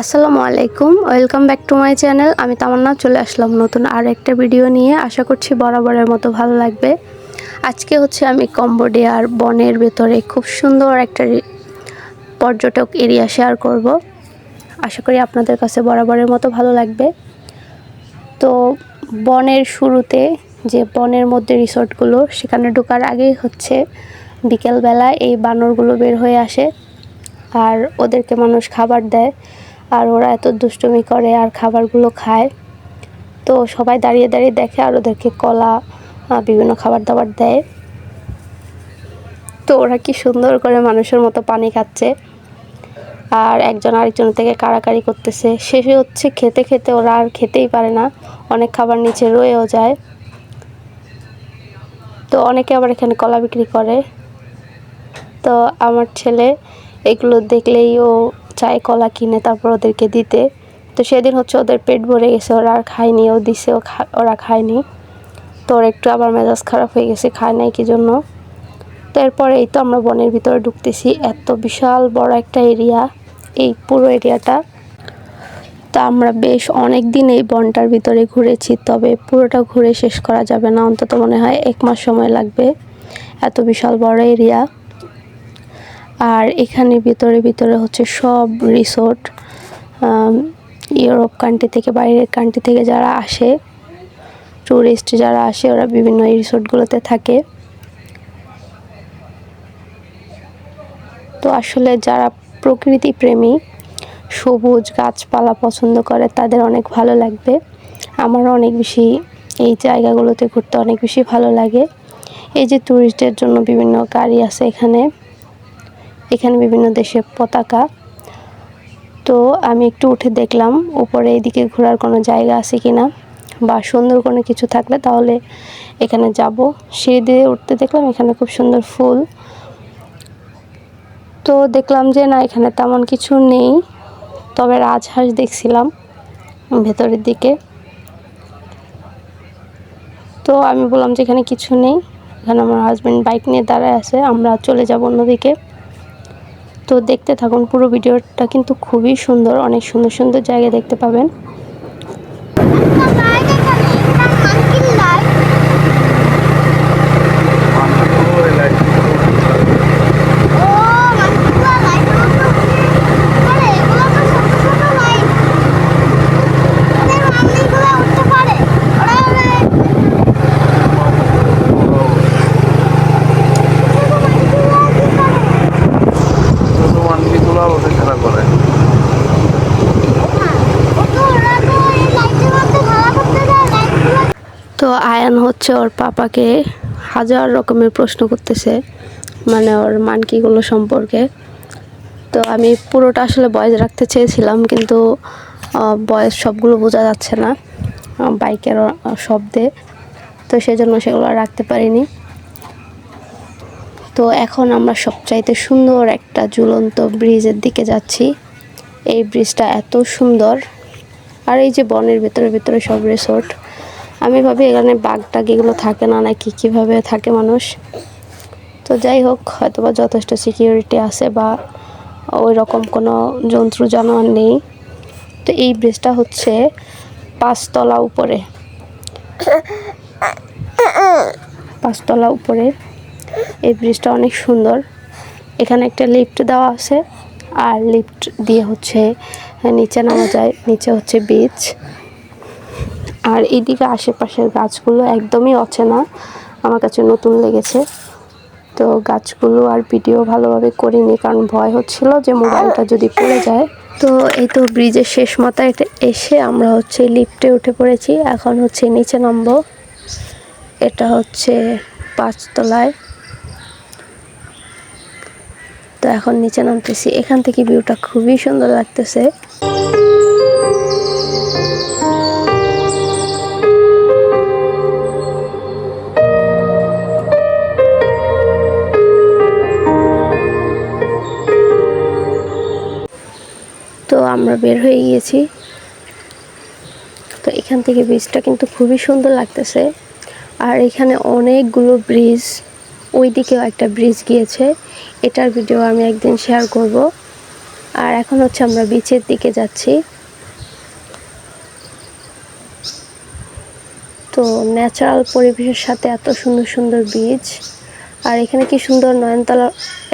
আসসালামু আলাইকুম, welcome back to my channel. আমি তামান্না, চলে আসলাম নতুন আর একটা ভিডিও নিয়ে। আশা করছি বরাবরের মতো ভালো লাগবে। আজকে হচ্ছে আমি কম্বোডিয়ার বনের ভেতরে খুব সুন্দর একটা পর্যটক এরিয়া শেয়ার করব। আশা করি আপনাদের কাছে বরাবরের মতো ভালো লাগবে। তো বনের শুরুতে যে বনের মধ্যে রিসোর্টগুলো, সেখানে ঢোকার আগেই হচ্ছে বিকেলবেলা এই বানরগুলো বের হয়ে আসে। আর ওদেরকে মানুষ খাবার দেয়। আর ওরা এত দুষ্টুমি করে আর খাবারগুলো খায়। তো সবাই দাঁড়িয়ে দাঁড়িয়ে দেখে আর ওদেরকে কলা বিভিন্ন খাবার দাবার দেয়। তো ওরা কি সুন্দর করে মানুষের মতো পানি খাচ্ছে। আর একজন আরেকজন থেকে কাড়াকাড়ি করতেছে। শেষে হচ্ছে খেতে খেতে ওরা আর খেতেই পারে না। অনেক খাবার নিচে রয়েও যায়। তো অনেকে আবার এখানে কলা বিক্রি করে। তো আমার ছেলে এগুলো দেখলেই ও চায় কলা কিনে তারপর ওদেরকে দিতে। তো সেদিন হচ্ছে ওদের পেট ভরে গেছে, ওরা আর খায়নি, ও দিছে ওরা খায়নি। তো ওর একটু আবার মেজাজ খারাপ হয়ে গেছে, খায় নাই কি জন্য? তো এরপরে এই তো আমরা বনের ভিতরে ঢুকতেছি, এত বিশাল বড় একটা এরিয়া, এই পুরো এরিয়াটা। তা আমরা বেশ অনেক দিন এই বনটার ভিতরে ঘুরেছি, তবে পুরোটা ঘুরে শেষ করা যাবে না, অন্তত মনে হয় এক মাস সময় লাগবে। এত বিশাল বড় এরিয়া। আর এখানে ভিতরে ভিতরে হচ্ছে সব রিসোর্ট ইউরোপ কান্ট্রি থেকে বাইরের কান্ট্রি থেকে যারা আসে ট্যুরিস্ট যারা আসে, ওরা বিভিন্ন এই রিসোর্টগুলোতে থাকে। তো আসলে যারা প্রকৃতি প্রেমী, সবুজ গাছপালা পছন্দ করে, তাদের অনেক ভালো লাগবে। আমারও অনেক বেশি এই জায়গাগুলোতে ঘুরতে অনেক বেশি ভালো লাগে। এই যে ট্যুরিস্টদের জন্য বিভিন্ন গাড়ি আছে এখানে। এখানে বিভিন্ন দেশের পতাকা। তো আমি একটু উঠে দেখলাম, উপরে এদিকে ঘোরার কোনো জায়গা আছে কি না বা সুন্দর কোনো কিছু থাকলে তাহলে এখানে যাব। সিঁড়ি দিয়ে উঠতে দেখলাম এখানে খুব সুন্দর ফুল। তো দেখলাম যে না, এখানে তেমন কিছু নেই। তবে রাজহাঁস দেখছিলাম ভেতরের দিকে। তো আমি বললাম যে এখানে কিছু নেই। এখানে আমার হাজব্যান্ড বাইক নিয়ে দাঁড়ায় আছে, আমরা চলে যাব অন্যদিকে। তো দেখতে থাকুন পুরো ভিডিওটা কিন্তু খুবই সুন্দর অনেক সুন্দর সুন্দর জায়গা দেখতে পাবেন। মানবিগুলো ওদের খেলা করে। তো আয়ান হচ্ছে ওর পাপাকে হাজার রকমের প্রশ্ন করতেছে মানে ওর মানকিগুলো সম্পর্কে। তো আমি পুরোটা আসলে বয়স রাখতে চেয়েছিলাম, কিন্তু বয়স সবগুলো বোঝা যাচ্ছে না বাইকের শব্দে। তো সেজন্য সেগুলো রাখতে পারিনি। তো এখন আমরা সবচাইতে সুন্দর একটা ঝুলন্ত ব্রিজের দিকে যাচ্ছি। এই ব্রিজটা এত সুন্দর। আর এই যে বনের ভেতরে ভেতরে সব রিসোর্ট আমি ভাবি এখানে বাঘ টাগ এগুলো থাকে না নাকি? কীভাবে থাকে মানুষ? তো যাই হোক হয়তো বা যথেষ্ট সিকিউরিটি আছে বা ওই রকম কোনো জন্তু জানোয়ার নেই। তো এই ব্রিজটা হচ্ছে পাঁচতলা উপরে। পাঁচতলা উপরে এই ব্রিজটা অনেক সুন্দর। এখানে একটা লিফট দেওয়া আছে আর লিফট দিয়ে হচ্ছে নিচে নামা যায়, নিচে হচ্ছে বিচ আর এইদিকে আশেপাশের গাছগুলো একদমই অচেনা, আমার কাছে নতুন লেগেছে। তো গাছগুলো আর ভিডিও ভালোভাবে করিনি, কারণ ভয় হচ্ছিল যে মোবাইলটা যদি পড়ে যায়। তো এই তো ব্রিজের শেষ মাথায় এসে আমরা হচ্ছে লিফটে উঠে পড়েছি। এখন হচ্ছে নিচে নামবো। এটা হচ্ছে পাঁচতলায়। তো এখন নিচে নামতেছি। এখান থেকে ভিউটা খুবই সুন্দর লাগতেছে। তো আমরা বের হয়ে গিয়েছি। তো এখান থেকে ব্রিজটা কিন্তু খুবই সুন্দর লাগতেছে। আর এখানে অনেকগুলো ব্রিজ ওই দিকেও একটা ব্রিজ গিয়েছে। এটার ভিডিও আমি একদিন শেয়ার করব। আর এখন হচ্ছে আমরা বিচের দিকে যাচ্ছি। তো ন্যাচারাল পরিবেশের সাথে এত সুন্দর সুন্দর বীজ আর এখানে কি সুন্দর নয়নতলা?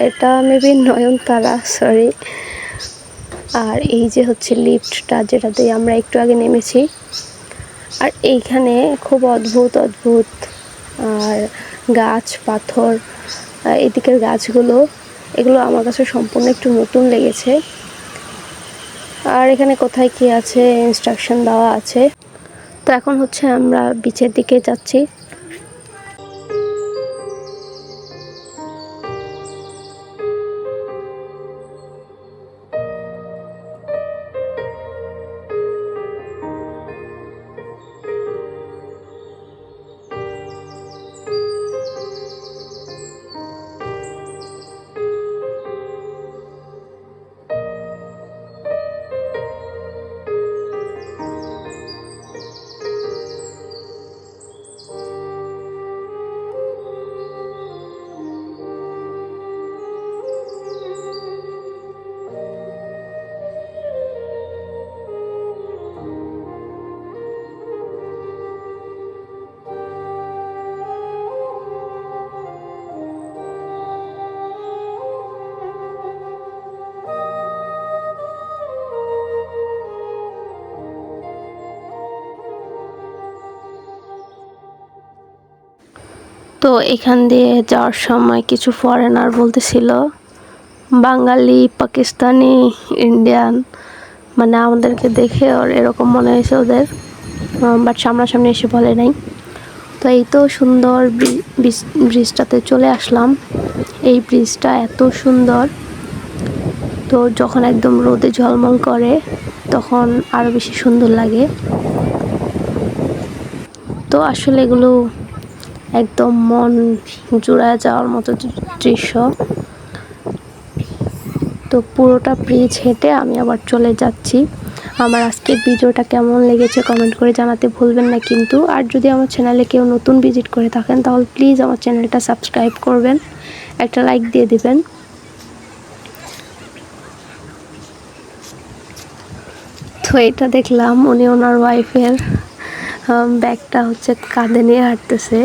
এটা মেবি নয়নতারা সরি আর এই যে হচ্ছে লিফটটা যেটা দিয়ে আমরা একটু আগে নেমেছি। আর এইখানে খুব অদ্ভুত অদ্ভুত। আর গাছ, পাথর এদিকের গাছগুলো, এগুলো আমার কাছে সম্পূর্ণ একটু নতুন লেগেছে। আর এখানে কোথায় কি আছে ইনস্ট্রাকশন দেওয়া আছে। তো এখন হচ্ছে আমরা বিচের দিকে যাচ্ছি। তো এখান দিয়ে যাওয়ার সময় কিছু ফরেনার বলতেছিল, বাঙালি, পাকিস্তানি ইন্ডিয়ান মানে আমাদেরকে দেখে ওর এরকম মনে হয়েছে ওদের বাট সামনাসামনি এসে বলে নাই। তো এই তো সুন্দর ব্রি- ব্রিজ- ব্রিজটাতে চলে আসলাম। এই ব্রিজটা এত সুন্দর। তো যখন একদম রোদে ঝলমল করে, তখন আরও বেশি সুন্দর লাগে। তো আসলে এগুলো একদম মন জুড়ায় যাওয়ার মতো দৃশ্য। তো পুরোটা ব্রিজ হেঁটে আমি আবার চলে যাচ্ছি। আমার আজকের ভিডিওটা কেমন লেগেছে কমেন্ট করে জানাতে ভুলবেন না কিন্তু। আর যদি আমার চ্যানেলে কেউ নতুন ভিজিট করে থাকেন, তাহলে প্লিজ আমার চ্যানেলটা সাবস্ক্রাইব করবেন। একটা লাইক দিয়ে দিবেন। তো এটা দেখলাম, উনি ওনার ওয়াইফের ব্যাগটা হচ্ছে কাঁধে নিয়ে হাঁটতেছে।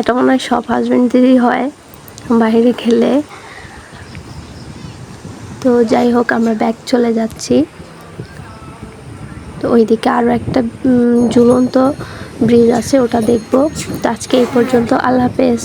এটা মনে হয় সব হাজব্যান্ডদেরই হয় বাইরে খেলে। তো যাই হোক, আমরা ব্যাগ চলে যাচ্ছি। তো ওইদিকে আরও একটা ঝুলন্ত ব্রিজ আছে, ওটা দেখব। তো আজকে এই পর্যন্ত, আল্লাহ হাফেজ।